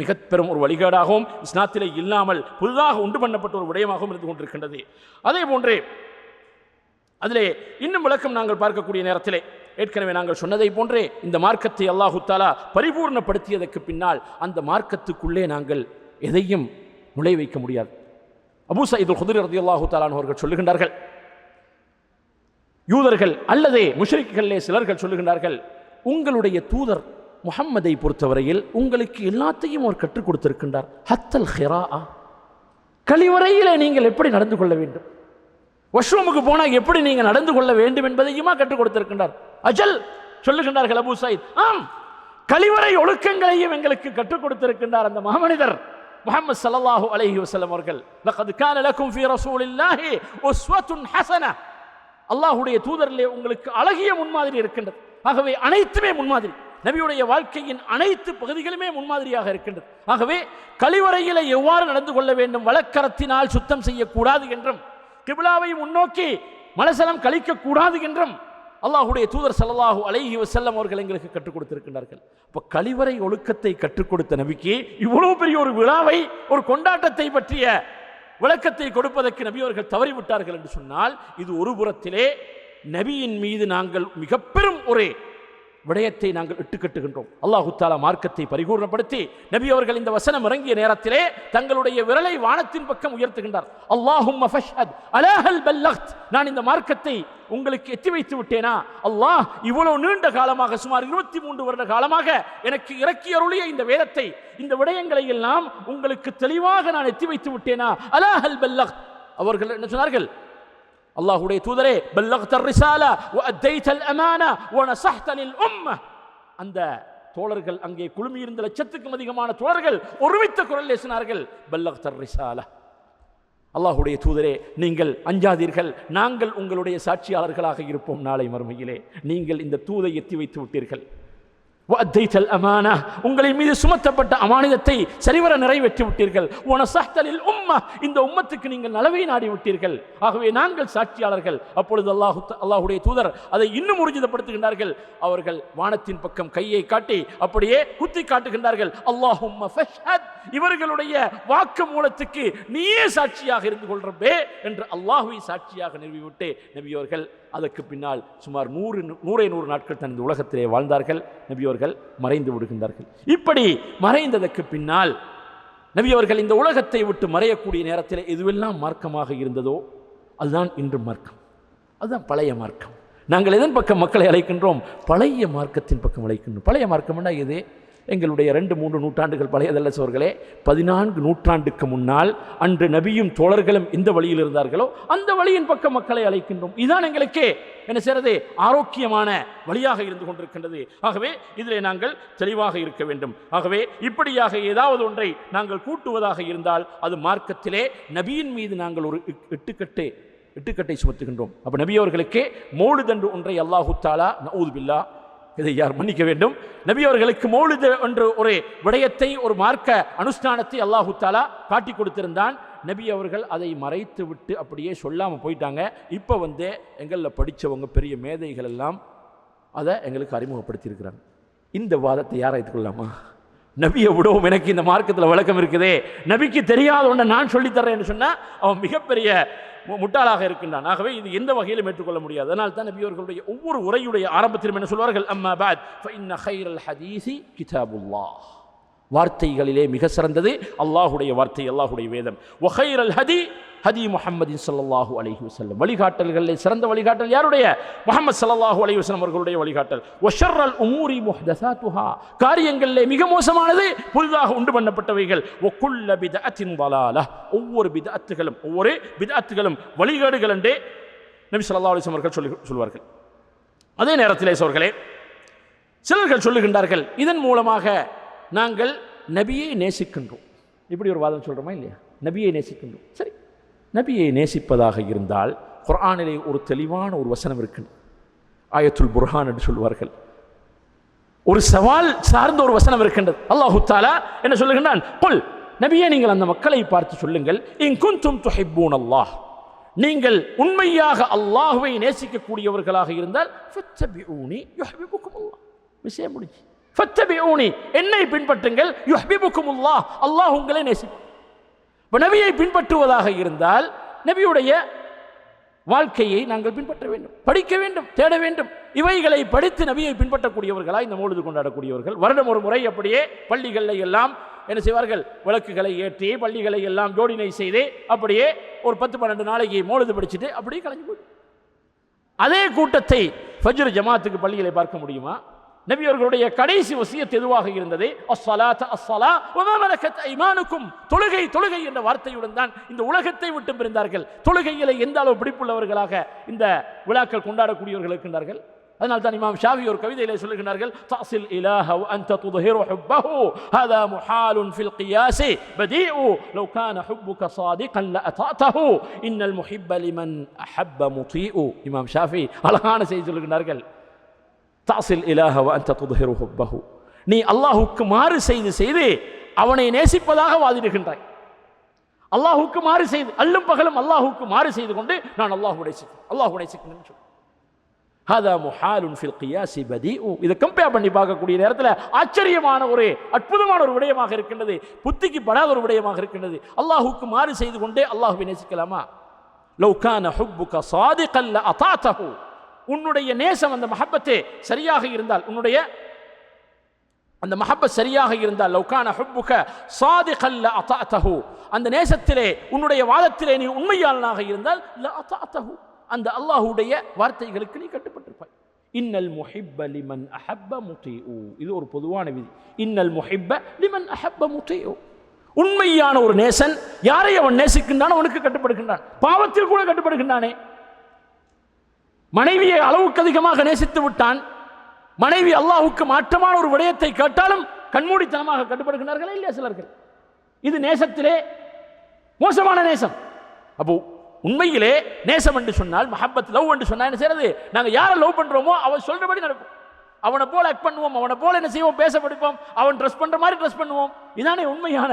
மிக பெரும் ஒரு வழிகேடாகவும் இஸ்லாத்திலே இல்லாமல் புதிதாக உண்டு பண்ணப்பட்ட ஒரு விடயமாகவும் இருந்து கொண்டிருக்கின்றது. அதே போன்றே அதிலே இன்னும் விளக்கம் நாங்கள் பார்க்கக்கூடிய நேரத்திலே ஏற்கனவே நாங்கள் சொன்னதை போன்றே இந்த மார்க்கத்தை அல்லாஹு தாலா பரிபூர்ணப்படுத்தியதற்கு பின்னால் அந்த மார்க்கத்துக்குள்ளே நாங்கள் எதையும் நுழை வைக்க முடியாது. அபூ சயீதுல் குதிரி ரதி அல்லாஹூ அவர்கள் சொல்லுகின்றார்கள். யூதர்கள் அல்லது முஷ்ரிக்குகளிலே சிலர்கள் சொல்லுகின்றார்கள் உங்களுடைய தூதர் முகம்மதை பொறுத்தவரையில் உங்களுக்கு எல்லாத்தையும் அவர் கற்றுக் கொடுத்திருக்கின்றார். ஹத்தல் ஹிரா கழிவறையில் நீங்கள் எப்படி நடந்து கொள்ள வேண்டும்? வாஷ்ரூமுக்கு போனால் எப்படி நீங்கள் நடந்து கொள்ள வேண்டும் என்பதையுமா கற்றுக் கொடுத்திருக்கின்றார்? அஜல் சொல்லுகின்றார்கள் அபு சயித் ஆம் கழிவறை ஒழுக்கங்களையும் எங்களுக்கு கற்றுக் கொடுத்திருக்கின்றார் அந்த மாமனிதர் முகமது சல்லாஹூ அலஹி வசலம் அவர்கள் லaqad கான லக்கும் ஃபீ ரசூலில்லாஹி உஸ்வத்துன் ஹஸன அல்லாஹ்வுடைய தூதரிலே உங்களுக்கு அழகிய முன்மாதிரி இருக்கின்றது. ஆகவே அனைத்துமே முன்மாதிரி. நபியுடைய வாழ்க்கையின் அனைத்து பகுதிகளுமே முன்மாதிரியாக இருக்கின்றது. ஆகவே கழிவறையில் எவ்வாறு நடந்து கொள்ள வேண்டும் வழக்கரத்தினால் சுத்தம் செய்யக்கூடாது என்றும் கிபிலாவை முன்னோக்கி மலசலம் கழிக்கக்கூடாது என்றும் அல்லாஹுடைய தூதர் ஸல்லல்லாஹு அலைஹி வசல்லம் அவர்கள் எங்களுக்கு கற்றுக் கொடுத்திருக்கின்றார்கள். இப்போ கழிவறை ஒழுக்கத்தை கற்றுக் கொடுத்த நபிக்கு இவ்வளவு பெரிய ஒரு விழாவை ஒரு கொண்டாட்டத்தை பற்றிய விளக்கத்தை கொடுப்பதற்கு நபி அவர்கள் தவறிவிட்டார்கள் என்று சொன்னால் இது ஒரு புறத்திலே நபியின் மீது நாங்கள் மிக பெரும் ஒரு விடயத்தை நாங்கள் இட்டுக்கட்டுகின்றோம். அல்லாஹு தாலா மார்க்கத்தை பரிபூர்ணப்படுத்தி நபி அவர்கள் இந்த வசனம் இறங்கிய நேரத்திலே தங்களுடைய விரலை வானத்தின் பக்கம் உயர்த்துகின்றார். அல்லாஹும் நான் இந்த மார்க்கத்தை உங்களுக்கு எத்தி வைத்து விட்டேனா? அல்லாஹ் இவ்வளவு நீண்ட காலமாக சுமார் இருபத்தி மூன்று வருட காலமாக எனக்கு இறக்கி அருளிய இந்த வேதத்தை இந்த விடயங்களை எல்லாம் உங்களுக்கு தெளிவாக நான் எத்தி வைத்து விட்டேனா? அலாஹல் பல்லக்த். அவர்கள் என்ன சொன்னார்கள்? அல்லாஹுடைய தூதரே பல்லக்த ரிசாலா அத்தைத்தல் அமானா வ உம்ம அந்த தோழர்கள் அங்கே குழுமியிருந்த லட்சத்துக்கும் அதிகமான தோழர்கள் ஒருமித்த குரல் பேசினார்கள் பல்லக்த ரிசாலா. அல்லாஹ்வுடைய தூதரே நீங்கள் அஞ்சாதீர்கள் நாங்கள் உங்களுடைய சாட்சியாளர்களாக இருப்போம் நாளை மறுமையிலே. நீங்கள் இந்த தூதை எத்தி வைத்து விட்டீர்கள். வத்தைத்தல் அமானா உங்களின் மீது சுமத்தப்பட்ட அமானிதத்தை சரிவர நிறைவேற்றி விட்டீர்கள். உனசஹ்தலில் உம்மா இந்த உம்மத்துக்கு நீங்கள் நலவை நாடி விட்டீர்கள். ஆகவே நாங்கள் சாட்சியாளர்கள். அப்பொழுது அல்லாஹு அல்லாஹுடைய தூதர் அதை இன்னும் உறுதிப்படுத்துகின்றார்கள். அவர்கள் வானத்தின் பக்கம் கையை காட்டி அப்படியே குத்தி காட்டுகின்றார்கள். அல்லாஹும் இவர்களுடைய வாக்கு மூலத்துக்கு நீயே சாட்சியாக இருந்து கொள்றப்பே என்று அல்லாஹுவை சாட்சியாக நிறுவிவிட்டு. நபியோர்கள் அதற்கு பின்னால் சுமார் நூறு நூறை நூறு நாட்கள் தனது உலகத்திலே வாழ்ந்தார்கள் நபியோர்கள் மறைந்து விடுகின்றார்கள். இப்படி மறைந்ததற்கு பின்னால் நபியவர்கள் இந்த உலகத்தை விட்டு மறையக்கூடிய நேரத்தில் எதுவெல்லாம் மார்க்கமாக இருந்ததோ அதுதான் இன்று மார்க்கம். அதுதான் பழைய மார்க்கம். நாங்கள் எதன் பக்கம் மக்களை அழைக்கின்றோம்? பழைய மார்க்கத்தின் பக்கம் அழைக்கின்றோம். பழைய மார்க்கம்னா இது எங்களுடைய ரெண்டு மூன்று நூற்றாண்டுகள் பழையதல்ல சோர்களே பதினான்கு நூற்றாண்டுக்கு முன்னால் அன்று நபியும் தோழர்களும் எந்த வழியில் இருந்தார்களோ அந்த வழியின் பக்கம் மக்களை அழைக்கின்றோம். இதுதான் எங்களுக்கு என்ன செய்யறது ஆரோக்கியமான வழியாக இருந்து கொண்டிருக்கின்றது. ஆகவே இதிலே நாங்கள் தெளிவாக இருக்க வேண்டும். ஆகவே இப்படியாக ஏதாவது ஒன்றை நாங்கள் கூட்டுவதாக இருந்தால் அது மார்க்கத்திலே நபியின் மீது நாங்கள் ஒரு இட்டுக்கட்டு இட்டுக்கட்டை சுமத்துகின்றோம். அப்போ நபி அவர்களுக்கு மௌலுதன்று ஒன்றை அல்லாஹு தாலா நவுது பில்லா இதை யார் மன்னிக்க வேண்டும்? நபி அவர்களுக்கு மௌலிது என்ற ஒரு விடயத்தை ஒரு மார்க்க அனுஷ்டானத்தை அல்லாஹு தாலா காட்டி கொடுத்திருந்தான். நபி அவர்கள் அதை மறைத்து விட்டு அப்படியே சொல்லாமல் போயிட்டாங்க. இப்போ வந்து எங்களில் படித்தவங்க பெரிய மேதைகள் எல்லாம் அதை எங்களுக்கு அறிமுகப்படுத்தியிருக்கிறாங்க. இந்த வாதத்தை யார் கொள்ளலாமா நபியை விடவும் எனக்கு இந்த மார்க்கத்தில் வழக்கம் இருக்குதே. நபிக்கு தெரியாத ஒன்றை நான் சொல்லித்தரேன்னு சொன்னால் அவன் மிகப்பெரிய முட்டாளாக இருக்கின்றான். ஆகவே இது எந்த வகையிலும் ஏற்றுக்கொள்ள முடியாது. அதனால் தான் நபியவர்களுடைய ஒவ்வொரு உரையுடைய ஆரம்பத்திலும் என்ன சொல்வார்கள்? அம்மா பாத் ஃபஇன்ன ஹைரல் ஹதீஸி கிதாபுல்லாஹ். வார்த்தைகளிலே மிக சிறந்தது. அல்லாஹுடைய வார்த்தை அல்லாஹுடைய வேதம். ஒஹைரல் ஹதி ஹதி முஹம்மதின் ஸல்லல்லாஹு அலஹி வசல்லம் வழிகாட்டல்களிலே சிறந்த வழிகாட்டல் யாருடைய? முகமது சல்லாஹூ அலைஹி வஸல்லம் அவர்களுடைய வழிகாட்டல். வஷர்ரல் உமூரி முஹ்தஸாத்துஹா. காரியங்களிலே மிக மோசமானது புதிதாக உண்டு பண்ணப்பட்டவைகள். ஒக்குள்ள பிதஅத்தின் வலால. ஒவ்வொரு பிதஅத்துகளும் ஒவ்வொரு பிதஅத்துகளும் வழிகாடுகள் என்றே நபி சல்லா அலிஸ்லம் அவர்கள் சொல்லி சொல்வார்கள். அதே நேரத்திலே சோர்களே சிலர்கள் சொல்லுகின்றார்கள் இதன் மூலமாக நாங்கள் நபியை நேசிக்கின்றோம். இப்படி ஒரு வாதம் சொல்கிறோமா இல்லையா? நபியை நேசிக்கின்றோம். சரி. நபியை நேசிப்பதாக இருந்தால் குரானிலே ஒரு தெளிவான ஒரு வசனம் இருக்கின்றது ஆயத்துல் புர்ஹான் என்று சொல்வார்கள். ஒரு சவால் சார்ந்த ஒரு வசனம் இருக்கின்றது. அல்லாஹு தாலா என்ன சொல்லுகின்றான்? கொல் நபியே நீங்கள் அந்த மக்களை பார்த்து சொல்லுங்கள். இங் குந்தும் துஹிப்பூன் அல்லாஹ். நீங்கள் உண்மையாக அல்லாஹுவை நேசிக்கக்கூடியவர்களாக இருந்தால் விஷயம் முடிஞ்சு. ஃபத்தபிஊனி என்னை பின்பற்றுங்கள் யுஹ்பிபுக்கும் அல்லாஹ் அல்லாஹ் உங்களை நேசி இப்போ நபியை பின்பற்றுவதாக இருந்தால் நபியுடைய வாழ்க்கையை நாங்கள் பின்பற்ற வேண்டும் படிக்க வேண்டும் தேட வேண்டும். இவைகளை படித்து நபியை பின்பற்றக்கூடியவர்களா இந்த மூழுது கொண்டாடக்கூடியவர்கள். வருடம் ஒரு முறை அப்படியே பள்ளிகளில் எல்லாம் என்ன செய்வார்கள்? விளக்குகளை ஏற்றி பள்ளிகளை எல்லாம் ஜோடினை செய்து அப்படியே ஒரு பத்து பன்னெண்டு நாளைக்கு மோழுது படிச்சுட்டு அப்படியே கலைஞ்சு போயிடும். அதே கூட்டத்தை ஃபஜ்ரு ஜமாத்துக்கு பள்ளிகளை பார்க்க முடியுமா? நபி அவர்களுடைய கடைசி வசியத் எதுவாக இருந்தது அஸ்ஸலாத் அஸ்ஸலா ஒமா மலக்கத் ஐமானுக்கும் தொழுகை தொழுகை என்ற வார்த்தையுடன் தான் இந்த உலகத்தை விட்டு பிரிந்தார்கள் தொழுகையில எந்த அளவு பிடிப்புள்ளவர்களாக இந்த விழாக்கள் கொண்டாடக்கூடியவர்கள் இருக்கின்றார்கள் அதனால் தான் இமாம் ஷாஃபி ஒரு கவிதையிலே சொல்லுகிறார்கள் தாசில் இலாஹ அந்த துதஹிரு ஹுப்பஹு ஹதா முஹாலுன் ஃபில் கியாசி பதீஉ லவ் கான ஹுப்புக சாதிகன் ல அதாத்தஹு இன்னல் முஹிப்ப லிமன் அஹப்ப முதீஉ இமாம் ஷாஃபி அழகான செய்தி சொல்லுகிறார்கள் தாசில் இலாக அந்த துதுஹிரு ஹுப்பஹு. நீ அல்லாஹுக்கு மாறு செய்து செய்து அவனை நேசிப்பதாக வாதிடுகின்றாய். அல்லாஹுக்கு மாறு செய்து அல்லும் பகலும் அல்லாஹுக்கு மாறு செய்து கொண்டு நான் அல்லாஹு சிக்கு அல்லாஹுடைய சிக்கணும்னு சொல்லு. ஹதா முஹாலுன் ஃபில் கியாசி பதி இதை கம்பேர் பண்ணி பார்க்கக்கூடிய நேரத்தில் ஆச்சரியமான ஒரு அற்புதமான ஒரு விடயமாக இருக்கின்றது. புத்திக்கு படாத ஒரு விடயமாக இருக்கின்றது. அல்லாஹுக்கு மாறு செய்து கொண்டே அல்லாஹுவை நேசிக்கலாமா? லவ்கான ஹுப்புக சாதிகல்ல அதாத்தஹூ. உன்னுடைய நேசம் அந்த மஹப்பத்து சரியாக இருந்தால் உன்னுடைய அந்த மஹப்பத் சரியாக இருந்தால் லௌகான ஹுப்புக சாதிகல்ல அத்தஹு அந்த நேசத்திலே உன்னுடைய வாதத்திலே நீ உண்மையாளனாக இருந்தால் ல அதாத்தஹு அந்த அல்லாஹ்வுடைய வார்த்தைகளுக்கு நீ கட்டுப்பட்டிருப்பாய். இன்னல் முஹிப்ப லிமன் அஹப்ப முத்தீஉ இது ஒரு பொதுவான விதி. இன்னல் முஹிப்ப லிமன் அஹப்ப முத்தீஉ உண்மையான ஒரு நேசன் யாரை அவன் நேசிக்கின்றான் அவனுக்கு கட்டுப்படுகின்றான். பாவத்தில் கூட கட்டுப்படுகின்றானே. மனைவியை அளவுக்கு அதிகமாக நேசித்து விட்டான். மனைவி அல்லாஹுக்கு மாற்றமான ஒரு விடயத்தை கேட்டாலும் கண்மூடித்தனமாக கட்டுப்படுகிறார்களே இல்லையா சிலர்கள்? இது நேசத்திலே மோசமான நேசம். அப்போ உண்மையிலே நேசம் என்று சொன்னால் மஹப்பத் லவ் என்று சொன்னால் என்ன செய்யறது? நாங்கள் யாரை லவ் பண்ணுறோமோ அவன் சொல்றபடி நடக்கும். அவனை போல் ஆக்ட் பண்ணுவோம் அவனை போல் என்ன செய்வோம் பேச படிப்போம் அவன் ட்ரெஸ் பண்ணுற மாதிரி ட்ரெஸ் பண்ணுவோம். இதானே உண்மையான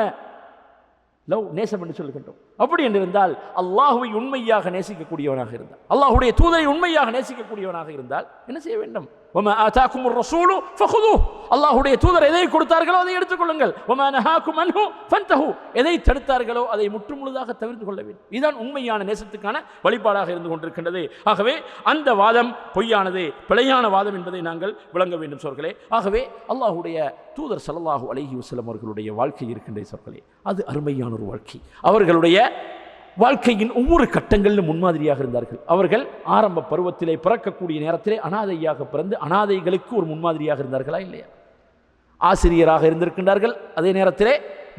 லவ் நேசம் என்று சொல்லுகின்றோம். அப்படி என்று இருந்தால் அல்லாஹுவை உண்மையாக நேசிக்கக்கூடியவனாக இருந்தால் அல்லாஹுடைய தூதரை உண்மையாக நேசிக்கக்கூடியவனாக இருந்தால் என்ன செய்ய வேண்டும்? ஒம ஆத்தாக்கும் ரசூலு ஃபஹுது அல்லாஹுடைய தூதர் எதை கொடுத்தார்களோ அதை எடுத்துக்கொள்ளுங்கள் ஒம நஹாக்கும் அன்ஹு ஃபன்தஹு எதை தடுத்தார்களோ அதை முற்றுமுழுதாக தவிர்த்து கொள்ள வேண்டும் இதுதான் உண்மையான நேசத்துக்கான வழிபாடாக இருந்து கொண்டிருக்கின்றது ஆகவே அந்த வாதம் பொய்யானது பிழையான வாதம் என்பதை நாங்கள் விளங்க வேண்டும் சொற்களே ஆகவே அல்லாஹுடைய தூதர் சல்லாஹூ அலஹி வசலம் அவர்களுடைய வாழ்க்கை இருக்கின்ற சொற்களே அது அருமையான ஒரு வாழ்க்கை அவர்களுடைய வாழ்க்கையின் ஒவ்வொரு கட்டங்களிலும் முன்மாதிரியாக இருந்தார்கள். அவர்கள் ஆரம்ப பருவத்திலே பிறக்கக்கூடிய நேரத்திலே அனாதையாக பிறந்து அனாதைகளுக்கு ஒரு முன்மாதிரியாக இருந்தார்களா இல்லையா? ஆசிரியராக இருந்திருக்கின்றார்கள். அதே நேரத்திலே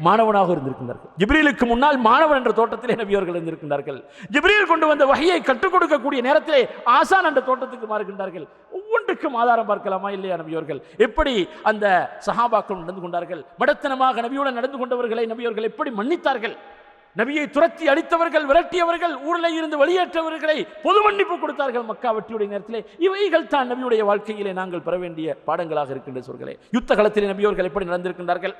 மாணவனாக இருந்திருக்கின்றார்கள். ஜிப்ரீலுக்கு முன்னால் மாணவன் என்ற தோட்டத்திலே நபி அவர்கள் இருந்திருக்கின்றார்கள். ஜிப்ரீல் கொண்டு வந்த வகையை கற்றுக் கொடுக்கக்கூடிய நேரத்திலே ஆசான் என்ற தோட்டத்துக்கு மாறுகின்றார்கள். ஒவ்வொன்றுக்கும் ஆதாரம் பார்க்கலாமா இல்லையா நபியவர்கள் எப்படி அந்த சஹாபாக்கள் நடந்து கொண்டார்கள்? மடத்தனமாக நபியுடன் நடந்து கொண்டவர்களை நபியவர்கள் எப்படி மன்னித்தார்கள்? நபியை துரத்தி அடித்தவர்கள் விரட்டியவர்கள் ஊரில் இருந்து வெளியேற்றவர்களை பொது மன்னிப்பு கொடுத்தார்கள் மக்கா வெற்றியுடைய நேரத்திலே. இவைகள் தான் நபியுடைய வாழ்க்கையிலே நாங்கள் பெற வேண்டிய பாடங்களாக இருக்கின்ற சொல்களே. யுத்த களத்திலே நபியவர்கள் எப்படி நடந்திருக்கின்றார்கள்?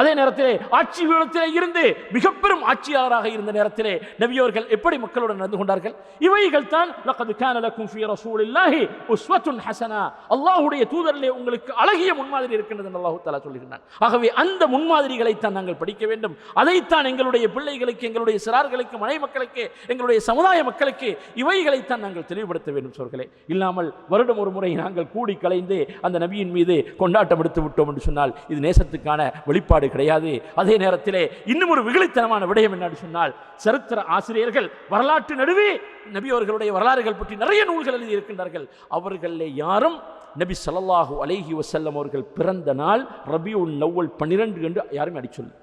அதே நேரத்திலே ஆட்சி வீழத்திலே இருந்து மிக பெரும் ஆட்சியாளராக இருந்த நேரத்திலே நபியவர்கள் எப்படி மக்களுடன் நடந்து கொண்டார்கள்? இவைகள் தான் லக்கது கான ஃபீ ரசூலில்லாஹி உஸ்வத்துன் ஹஸனா அல்லாஹ்வுடைய தூதரிலே உங்களுக்கு அழகிய முன்மாதிரி இருக்கின்றது என்று அல்லாஹ் தஆலா ஆகவே அந்த முன்மாதிரிகளை தான் நாங்கள் படிக்க வேண்டும். அதைத்தான் எங்களுடைய பிள்ளைகளுக்கு எங்களுடைய சிறார்களுக்கு மனை மக்களுக்கு எங்களுடைய சமுதாய மக்களுக்கு இவைகளைத்தான் நாங்கள் தெளிவுபடுத்த வேண்டும் சொல்களே இல்லாமல் வருடம் ஒரு முறை நாங்கள் கூடி கலைந்து அந்த நபியின் மீது கொண்டாட்டம் எடுத்து விட்டோம் என்று சொன்னால் இது நேசத்துக்கான வெளிப்பாடு கிடையாது. அதே நேரத்திலே இன்னும் ஒரு விகலித்தனமான விடயம் என்னன்னு சொன்னால் சரித்திர ஆசிரியர்கள் வரலாற்று நடுவே நபி அவர்களுடைய வரலாறுகள் பற்றி நிறைய நூல்கள் எழுதி இருக்கின்றார்கள் அவர்களில் யாரும் நபி சல்லாஹூ அலைஹி வசல்லம் அவர்கள் பிறந்த நாள் ரபியுல் நவ்வல் பன்னிரண்டு என்று யாரும் அடிச்சொல்லு.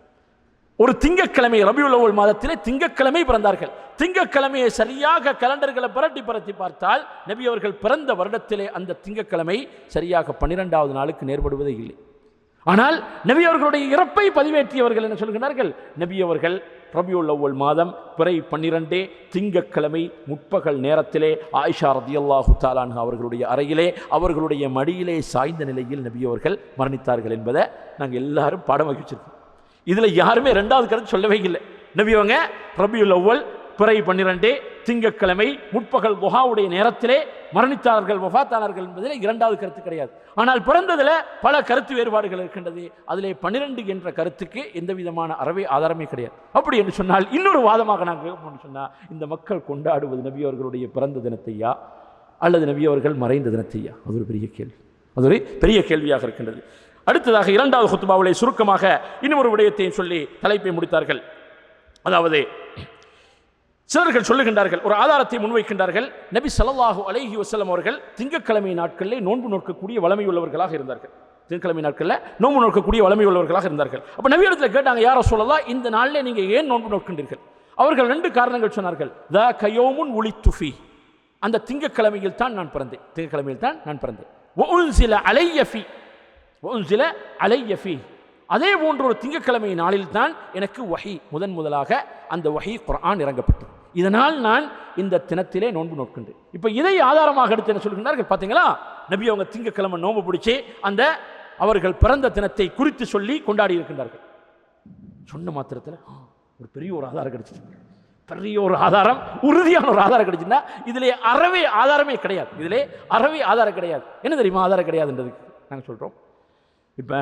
ஒரு திங்கக்கிழமை ரபியுல் அவ்வல் மாதத்திலே திங்கட்கிழமை பிறந்தார்கள். திங்கட்கிழமையை சரியாக கலண்டர்களை புரட்டி புரட்டி பார்த்தால் நபி அவர்கள் பிறந்த வருடத்திலே அந்த திங்கக்கிழமை சரியாக பன்னிரெண்டாவது நாளுக்கு நேர்படுவதே இல்லை. ஆனால் நபி அவர்களுடைய இறப்பை பதிவேற்றியவர்கள் என்ன சொல்கிறார்கள். நபி அவர்கள் ரபியுல் அவ்வல் மாதம் பிறை பன்னிரண்டே திங்கட்கிழமை முற்பகல் நேரத்திலே ஆயிஷா ரதியல்லாஹு தாலான் அவர்களுடைய அறையிலே அவர்களுடைய மடியிலே சாய்ந்த நிலையில் நபி அவர்கள் மரணித்தார்கள் என்பதை நாங்கள் எல்லாரும் பாடம் வகிச்சிருக்கோம். இதில் யாருமே ரெண்டாவது கருத்து சொல்லவே இல்லை. நபி அவங்க ரபியுல் அவ்வல் பிறை பன்னிரண்டே திங்கட்கிழமை முற்பகல் குஹாவுடைய நேரத்திலே மரணித்தார்கள் வஃபாத்தானார்கள் என்பதில் இரண்டாவது கருத்து கிடையாது. ஆனால் பிறந்ததில் பல கருத்து வேறுபாடுகள் இருக்கின்றது. அதிலே பன்னிரண்டு என்ற கருத்துக்கு எந்த விதமான அறவே ஆதாரமே கிடையாது. அப்படி என்று சொன்னால் இன்னொரு வாதமாக நாங்கள் கேட்போம்னு சொன்னால் இந்த மக்கள் கொண்டாடுவது நபி அவர்களுடைய பிறந்த தினத்தையா? அல்லது நபி அவர்கள் மறைந்த தினத்தையா? அது ஒரு பெரிய கேள்வி. அது ஒரு பெரிய கேள்வியாக இருக்கின்றது. அடுத்ததாக இரண்டாவது ஹுத்துபாவிலே சுருக்கமாக இன்னும் ஒரு விடயத்தையும் சொல்லி தலைப்பை முடித்தார்கள். அதாவது சிலர்கள் சொல்லுகின்றார்கள் ஒரு ஆதாரத்தை முன்வைக்கின்றார்கள். நபி சல்லாஹூ அலஹி வசலம் அவர்கள் திங்கக்கிழமை நாட்களிலே நோன்பு நோக்கக்கூடிய வளமை உள்ளவர்களாக இருந்தார்கள். திங்கக்கிழமை நாட்களில் நோன்பு நோக்கக்கூடிய வளமை உள்ளவர்களாக இருந்தார்கள். அப்போ நபி இடத்துல கேட்டாங்க யாரோ சொல்லலாம் இந்த நாளில் நீங்கள் ஏன் நோன்பு நோக்கின்றீர்கள்? அவர்கள் ரெண்டு காரணங்கள் சொன்னார்கள். த கயோமுன் ஒளி துஃபி அந்த திங்கக்கிழமையில் தான் நான் பிறந்தேன். திங்கக்கிழமையில் தான் நான் பிறந்தேன். ஒன் சில அலையஃபி ஒன் சில அலையஃபி அதே போன்ற ஒரு திங்கக்கிழமை நாளில் தான் எனக்கு வஹி முதன் முதலாக அந்த வஹி குரான் இறங்கப்பட்டது. இதனால் நான் இந்த தினத்திலே நோன்பு நோக்கின்றேன் இப்போ இதை ஆதாரமாக எடுத்து என்ன சொல்கின்றார்கள் பார்த்தீங்களா நபி அவங்க திங்கட்கிழமை நோன்பு பிடிச்சி அந்த அவர்கள் பிறந்த தினத்தை குறித்து சொல்லி கொண்டாடி இருக்கின்றார்கள். சொன்ன மாத்திரத்தில் ஒரு பெரிய ஒரு ஆதாரம் கிடைச்சிச்சு. பெரிய ஒரு ஆதாரம் உறுதியான ஒரு ஆதாரம் கிடைச்சுன்னா இதிலே அறவே ஆதாரமே கிடையாது. இதிலே அறவே ஆதாரம் கிடையாது. என்ன தெரியுமா ஆதாரம் கிடையாதுன்றதுக்கு நாங்கள் சொல்கிறோம் இப்போ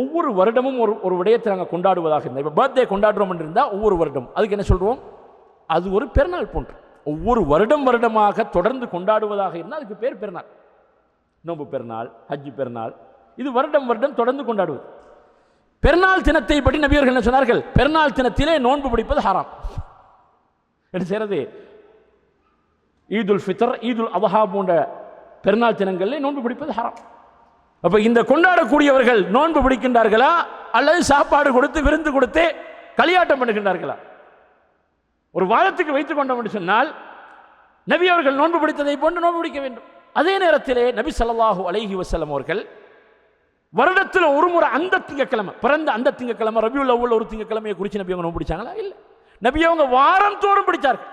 ஒவ்வொரு வருடமும் ஒரு ஒரு விடயத்தை நாங்கள் கொண்டாடுவதாக இருந்தால் இப்போ பர்த்டே கொண்டாடுறோம் இருந்தால் ஒவ்வொரு வருடம். அதுக்கு என்ன சொல்கிறோம் அது ஒரு பெருநாள் போன்று. ஒவ்வொரு வருடம் வருடமாக தொடர்ந்து கொண்டாடுவதாக இருந்தால் அதுக்கு பேர் பெருநாள். நோன்பு பெருநாள் ஹஜ்ஜி பெருநாள் இது வருடம் வருடம் தொடர்ந்து கொண்டாடுவது. பெருநாள் தினத்தை பற்றி நபியர்கள் என்ன சொன்னார்கள்? பெருநாள் தினத்திலே நோன்பு பிடிப்பது ஹராம். என்ன செய்யறது? ஈதுல் ஃபித்ர் ஈதுல் அபஹா போன்ற பெருநாள் தினங்களில் நோன்பு பிடிப்பது ஹராம். அப்போ இந்த கொண்டாடக்கூடியவர்கள் நோன்பு பிடிக்கின்றார்களா? அல்லது சாப்பாடு கொடுத்து விருந்து கொடுத்து களியாட்டம் பண்ணுகின்றார்களா? ஒரு வாரத்துக்கு வைத்துக் கொண்டோம் என்று சொன்னால் நபி அவர்கள் நோன்பு பிடித்ததை போன்று நோன்பு பிடிக்க வேண்டும். அதே நேரத்திலே நபி சல்லாஹூ அலஹி வசலம் அவர்கள் வருடத்தில் ஒரு முறை அந்த திங்கக்கிழமை பிறந்த அந்த திங்கக்கிழமை ரபியுல் அவ்வளவு ஒரு திங்கக்கிழமையை குறித்து நபி அவங்க நோன்பு பிடிச்சாங்களா? இல்லை. நபி அவங்க வாரம் தோறும் பிடிச்சார்கள்.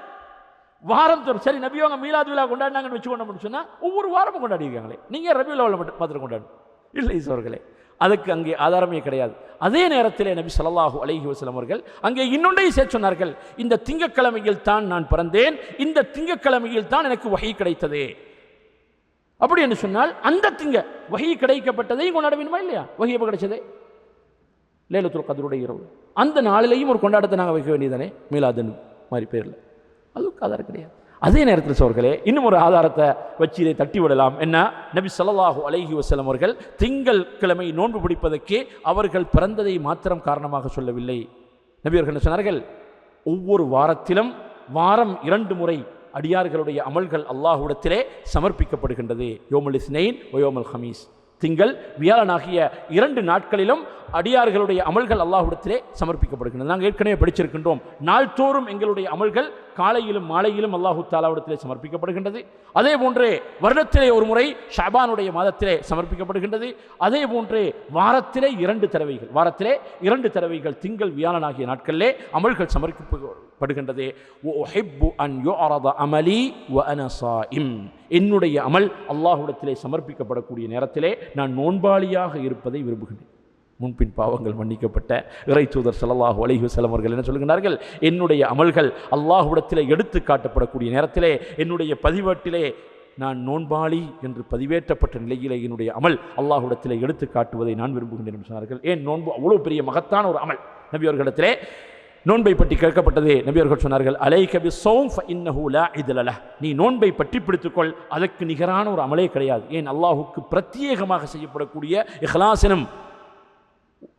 வாரம் தோறும் சரி நபி அவங்க மீலாது விழா கொண்டாடினாங்கன்னு வச்சு சொன்னால் ஒவ்வொரு வாரமும் கொண்டாடிருக்காங்களே. நீங்கள் ரபியுல் அவ்வளவு மட்டும் மாத்திரம் கொண்டாடணும். இல்லை சோர்களே அதுக்கு அங்கே ஆதாரமே கிடையாது. அதே நேரத்தில் நபி ஸல்லல்லாஹு அலஹி வஸ்லம் அவர்கள் அங்கே இன்னொன்றையும் சேர்த்து சொன்னார்கள். இந்த திங்கக்கிழமையில் தான் நான் பிறந்தேன். இந்த திங்கக்கிழமையில் தான் எனக்கு வகை கிடைத்தது. அப்படி என்று சொன்னால் அந்த திங்க வகை கிடைக்கப்பட்டதையும் கொண்டாட வேண்டுமா இல்லையா? வகை எப்போ கிடைச்சதே? லேலத்துல் கதருடைய இரவு. அந்த நாளிலையும் ஒரு கொண்டாடத்தை நாங்கள் வைக்க வேண்டியதானே மீலாதன் மாதிரி பேரில். அதுவும் ஆதாரம் கிடையாது. அதே நேரத்தில் சோர்களே இன்னும் ஒரு ஆதாரத்தை வச்சு இதை தட்டி விடலாம் என்ன? நபி ஸல்லல்லாஹு அலஹி வசலம் அவர்கள் திங்கள் கிழமை நோன்பு பிடிப்பதற்கே அவர்கள் பிறந்ததை மாத்திரம் காரணமாக சொல்லவில்லை. நபி அவர்கள் சொன்னார்கள்? ஒவ்வொரு வாரத்திலும் வாரம் இரண்டு முறை அடியார்களுடைய அமல்கள் அல்லாஹுடத்திலே சமர்ப்பிக்கப்படுகின்றது. யோமல் இஸ்னெயின் ஒயோமல் ஹமீஸ். திங்கள் வியாழனாகிய இரண்டு நாட்களிலும் அடியார்களுடைய அமல்கள் அல்லாஹுடத்திலே சமர்ப்பிக்கப்படுகின்றன. நாங்கள் ஏற்கனவே படிச்சிருக்கின்றோம். நாள்தோறும் எங்களுடைய அமல்கள் காலையிலும் மாலையிலும் அல்லாஹு தாலாவிடத்திலே சமர்ப்பிக்கப்படுகின்றது. அதே போன்றே வருடத்திலே ஒரு முறை ஷாபானுடைய மாதத்திலே சமர்ப்பிக்கப்படுகின்றது. அதே போன்றே வாரத்திலே இரண்டு தடவைகள் வாரத்திலே இரண்டு தடவைகள் திங்கள் வியாழனாகிய நாட்களிலே அமல்கள் சமர்ப்பிக்கப்படுகின்றது உஹிப்பு அன் யுஅரத அமலி வ அனசாயிம் என்னுடைய அமல் அல்லாஹுடத்திலே சமர்ப்பிக்கப்படக்கூடிய நேரத்திலே நான் நோன்பாளியாக இருப்பதை விரும்புகிறேன் முன்பின் பாவங்கள் மன்னிக்கப்பட்ட இறை தூதர் ஸல்லல்லாஹு அலைஹி செலவர்கள் என்ன சொல்கிறார்கள் என்னுடைய அமல்கள் அல்லாஹுடத்திலே எடுத்து காட்டப்படக்கூடிய நேரத்திலே என்னுடைய பதிவேட்டிலே நான் நோன்பாளி என்று பதிவேற்றப்பட்ட நிலையிலே என்னுடைய அமல் அல்லாஹுடத்திலே எடுத்து காட்டுவதை நான் விரும்புகின்றேன் என்று சொன்னார்கள். ஏன்? நோன்பு அவ்வளோ பெரிய மகத்தான ஒரு அமல். நபி அவர்களிடத்திலே நோன்பை பற்றி கேட்கப்பட்டது நபியர்கள் சொன்னார்கள் அலை கபி சோம் இன்னஹூலா இதுலல நீ நோன்பை பற்றி பிடித்துக்கொள் அதற்கு நிகரான ஒரு அமலே கிடையாது. ஏன்? அல்லாஹுக்கு பிரத்யேகமாக செய்யப்படக்கூடிய இஹ்லாசனம்.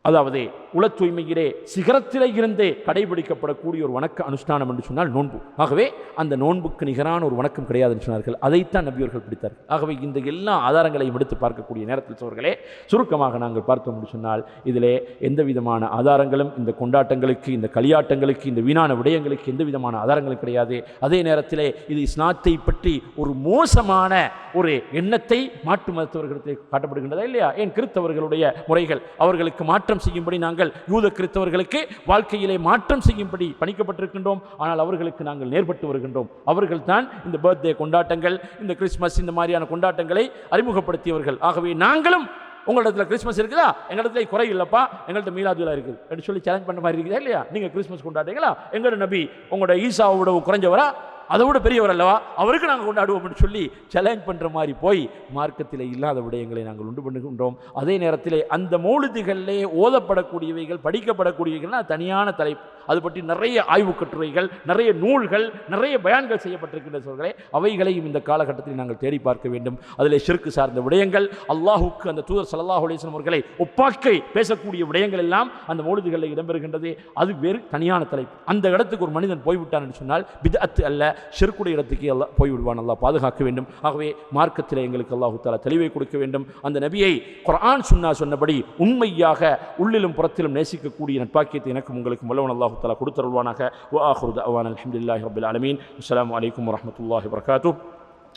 அதாவது உள தூய்மையிலே சிகரத்திலே இருந்தே கடைபிடிக்கப்படக்கூடிய ஒரு வணக்க அனுஷ்டானம் என்று சொன்னால் நோன்பு. ஆகவே அந்த நோன்புக்கு நிகரான ஒரு வணக்கம் கிடையாது என்று சொன்னார்கள். அதைத்தான் நபியவர்கள் பிடித்தார்கள். ஆகவே இந்த எல்லா ஆதாரங்களையும் எடுத்து பார்க்கக்கூடிய நேரத்தில் சோர்களே சுருக்கமாக நாங்கள் பார்த்தோம் என்று சொன்னால் இதிலே எந்த விதமான ஆதாரங்களும் இந்த கொண்டாட்டங்களுக்கு இந்த களியாட்டங்களுக்கு இந்த வீணான விடயங்களுக்கு எந்த விதமான ஆதாரங்களும் கிடையாது. அதே நேரத்திலே இது இஸ்லாத்தை பற்றி ஒரு மோசமான ஒரு எண்ணத்தை மாற்று மருத்துவர்களுக்கு காட்டப்படுகின்றதா இல்லையா? ஏன் கிறித்தவர்களுடைய முறைகள் அவர்களுக்கு மாற்றம் செய்யும்படி நாங்கள் யூத கிறிஸ்தவர்களுக்கு வாழ்க்கையிலே மாற்றம் செய்யும்படி பணிக்கப்பட்டிருக்கின்றோம். ஆனால் அவர்களுக்கு நாங்கள் நேர்பட்டு வருகின்றோம். அவர்கள் தான் இந்த பர்த்டே கொண்டாட்டங்கள் இந்த கிறிஸ்மஸ் இந்த மாதிரியான கொண்டாட்டங்களை அறிமுகப்படுத்தியவர்கள். ஆகவே நாங்களும் உங்களிடத்துல கிறிஸ்மஸ் இருக்குதா? எங்களிடத்துல குறை இல்லைப்பா. எங்கள்கிட்ட மீலாதுலா இருக்குது அப்படின்னு சொல்லி சேலஞ்ச் பண்ண மாதிரி இருக்குதா இல்லையா? நீங்கள் கிறிஸ்மஸ் கொண்டாடுறீங்களா? எங்களோட நபி உங்களோட ஈசாவோட குறைஞ்சவரா? அதை விட பெரியவர் அல்லவா? அவருக்கு நாங்கள் கொண்டாடுவோம் அப்படின்னு சொல்லி சேலஞ்ச் பண்ணுற மாதிரி போய் மார்க்கத்தில் இல்லாத விடயங்களை நாங்கள் உண்டு பண்ணுகின்றோம். அதே நேரத்தில் அந்த மௌலிதிகளிலே ஓதப்படக்கூடியவைகள் படிக்கப்படக்கூடியவைகள்னா தனியான தலைப்பு. அது பற்றி நிறைய ஆய்வு கட்டுரைகள் நிறைய நூல்கள் நிறைய பயான்கள் செய்யப்பட்டிருக்கின்ற சொல்களே அவைகளையும் இந்த காலகட்டத்தில் நாங்கள் தேடி பார்க்க வேண்டும். அதில் சிறுக்கு சார்ந்த விடயங்கள் அல்லாஹுக்கு அந்த தூதர் சல்லாஹ் அலிஸ்லம் அவர்களை ஒப்பாக்கை பேசக்கூடிய விடயங்கள் எல்லாம் அந்த மௌலிதிகளில் இடம்பெறுகின்றது. அது வேறு தனியான தலைப்பு. அந்த இடத்துக்கு ஒரு மனிதன் போய்விட்டான் என்று சொன்னால் பிதத்து அல்ல ஷிர்குடைய இடத்துக்கு எல்லாம் போய்விடுவான். அல்லாஹ் பாதுகாக்க வேண்டும். ஆகவே மார்க்கத்தில் எங்களுக்கு அல்லாஹு தாலா தெளிவை கொடுக்க வேண்டும். அந்த நபியை குர்ஆன் சுன்னா சொன்னபடி உண்மையாக உள்ளிலும் புறத்திலும் நேசிக்கக்கூடிய நட்பாக்கியத்தை எனக்கும் உங்களுக்கு வல்லவன் அல்லாஹு தாலா கொடுத்தருள்வானாக. வ ஆஹுரு தஅவான அல்ஹம்துலில்லாஹி ரப்பில் ஆலமீன். அஸ்ஸலாமு அலைக்கும்